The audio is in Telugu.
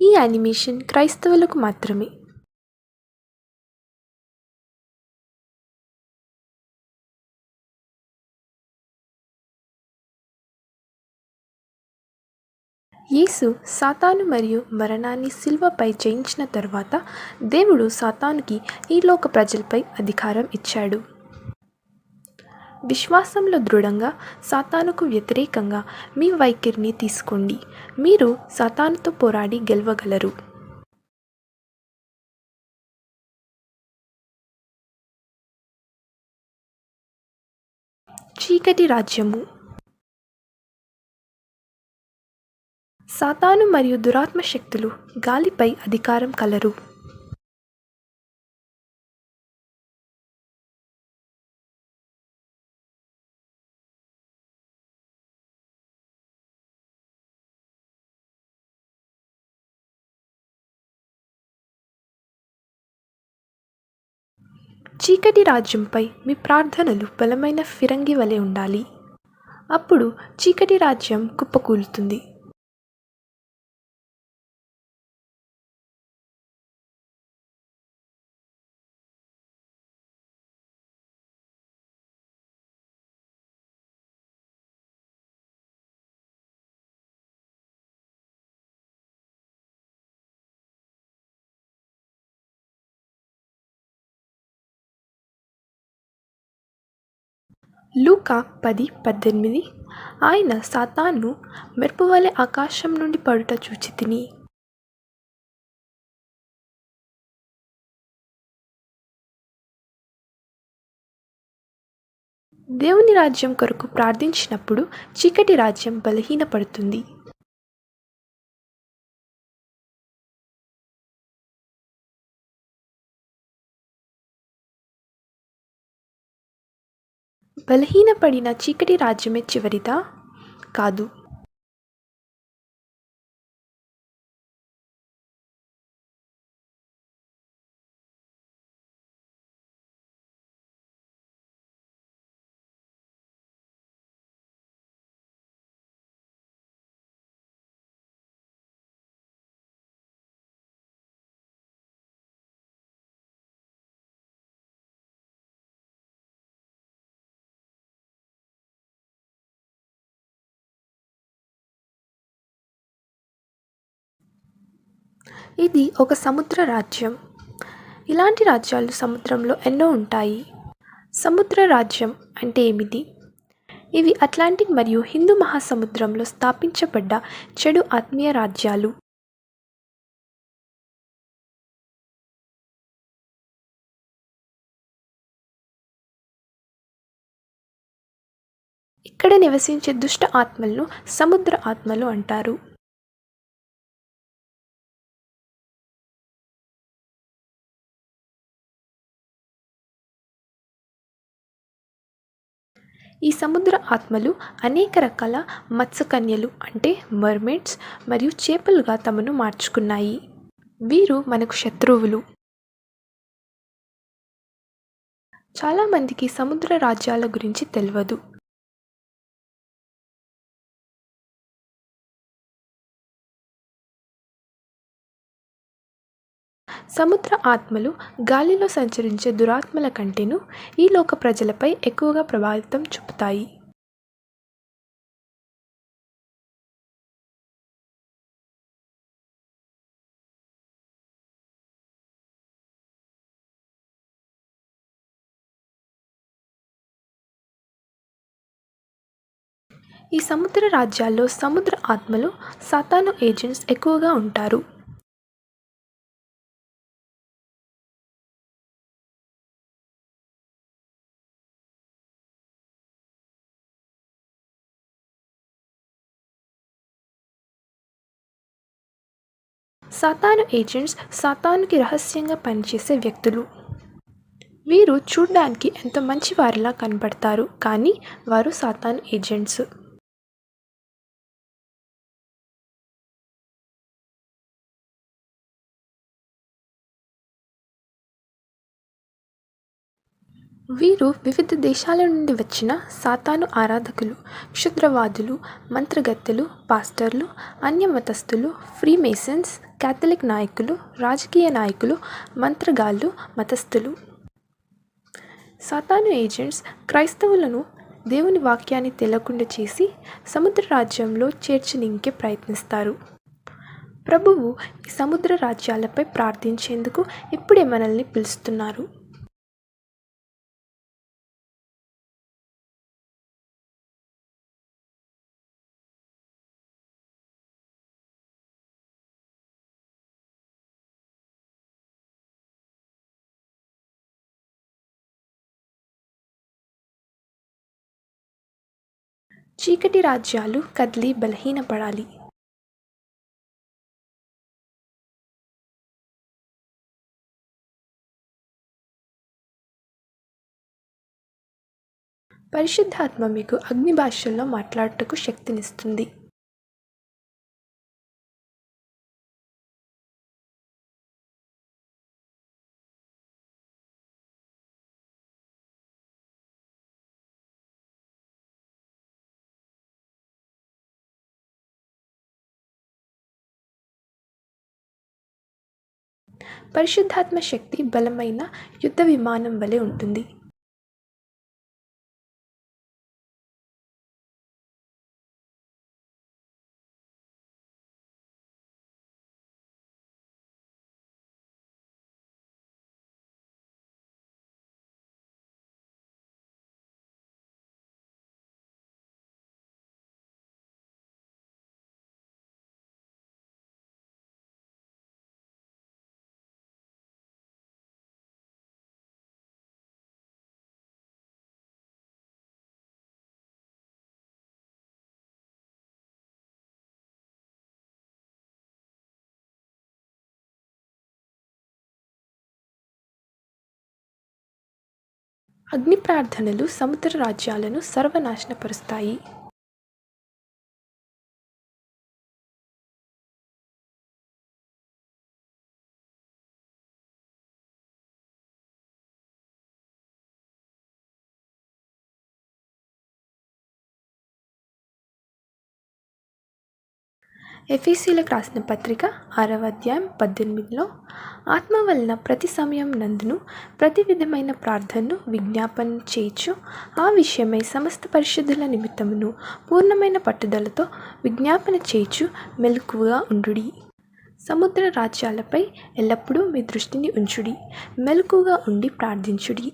ఈ యానిమేషన్ క్రైస్తవులకు మాత్రమే. యేసు సాతాను మరియు మరణాన్ని శిల్వపై జయించిన తర్వాత దేవుడు సాతానుకి ఈ లోక ప్రజలపై అధికారం ఇచ్చాడు. విశ్వాసంలో దృఢంగా సాతానుకు వ్యతిరేకంగా మీ వైఖరిని తీసుకోండి. మీరు సాతానుతో పోరాడి గెలవగలరు. చీకటి రాజ్యము. సాతాను మరియు దురాత్మ శక్తులు గాలిపై అధికారం కలరు. చీకటి రాజ్యంపై మీ ప్రార్థనలు బలమైన ఫిరంగి వలె ఉండాలి. అప్పుడు చీకటి రాజ్యం కుప్పకూలుతుంది. లూకా పది పద్దెనిమిది. ఆయన సాతాను మెరుపువలె ఆకాశం నుండి పడుట చూచి తిని. దేవుని రాజ్యం కొరకు ప్రార్థించినప్పుడు చీకటి రాజ్యం బలహీనపడుతుంది. బలహీనపడిన చీకటి రాజ్యమే చివరిదా? కాదు. ఇది ఒక సముద్ర రాజ్యం. ఇలాంటి రాజ్యాలు సముద్రంలో ఎన్నో ఉంటాయి. సముద్ర రాజ్యం అంటే ఏమిటి? ఇవి అట్లాంటిక్ మరియు హిందూ మహాసముద్రంలో స్థాపించబడ్డ చెడు ఆత్మీయ రాజ్యాలు. ఇక్కడ నివసించే దుష్ట ఆత్మలను సముద్ర ఆత్మలు అంటారు. ఈ సముద్ర ఆత్మలు అనేక రకాల మత్స్యకన్యలు అంటే మర్మేడ్స్ మరియు చేపలుగా తమను మార్చుకున్నాయి. వీరు మనకు శత్రువులు. చాలామందికి సముద్ర రాజ్యాల గురించి తెలియదు. సముద్ర ఆత్మలు గాలిలో సంచరించే దురాత్మల కంటేను ఈ లోక ప్రజలపై ఎక్కువగా ప్రభావితం చూపుతాయి. ఈ సముద్ర రాజ్యాల్లో సముద్ర ఆత్మలు సాతాను ఏజెంట్స్ ఎక్కువగా ఉంటారు. సాతాను ఏజెంట్స్ సాతానుకి రహస్యంగా పనిచేసే వ్యక్తులు. వీరు చూడ్డానికి ఎంతో మంచి వారిలా కనబడతారు కానీ వారు సాతాను ఏజెంట్స్. వీరు వివిధ దేశాల నుండి వచ్చిన సాతాను ఆరాధకులు క్షుద్రవాదులు మంత్రగత్తెలు పాస్టర్లు అన్యమతస్థులు ఫ్రీమేసన్స్ క్యాథలిక్ నాయకులు రాజకీయ నాయకులు మంత్రగాళ్ళు మతస్థులు. సాతాను ఏజెంట్స్ క్రైస్తవులను దేవుని వాక్యాన్ని తెలకుండా చేసి సముద్ర రాజ్యంలో చేర్చనింకే ప్రయత్నిస్తారు. ప్రభువు ఈ సముద్ర రాజ్యాలపై ప్రార్థించేందుకు ఇప్పుడే మనల్ని పిలుస్తున్నారు. చీకటి రాజ్యాలు కదిలి బలహీనపడాలి. పరిశుద్ధాత్మ మీకు అగ్ని భాషల్లో మాట్లాడుటకు శక్తినిస్తుంది. పరిశుద్ధాత్మ శక్తి బలమైన యుద్ధ విమానం వలె ఉంటుంది. అగ్ని ప్రార్థనలు సముద్ర రాజ్యాలను సర్వనాశనపరుస్తాయి. ఎఫీసీలకు రాసిన పత్రిక ఆరవ అధ్యాయం పద్దెనిమిదిలో ఆత్మ వలన ప్రతి సమయం నందును ప్రతి విధమైన ప్రార్థనను విజ్ఞాపన చేయొచ్చు ఆ విషయమై సమస్త పరిశుద్ధుల నిమిత్తమును పూర్ణమైన పట్టుదలతో విజ్ఞాపన చేయొచ్చు మెలకువగా ఉండుడి. సముద్ర రాజ్యాలపై ఎల్లప్పుడూ మీ దృష్టిని ఉంచుడి మెలకుగా ఉండి ప్రార్థించుడి.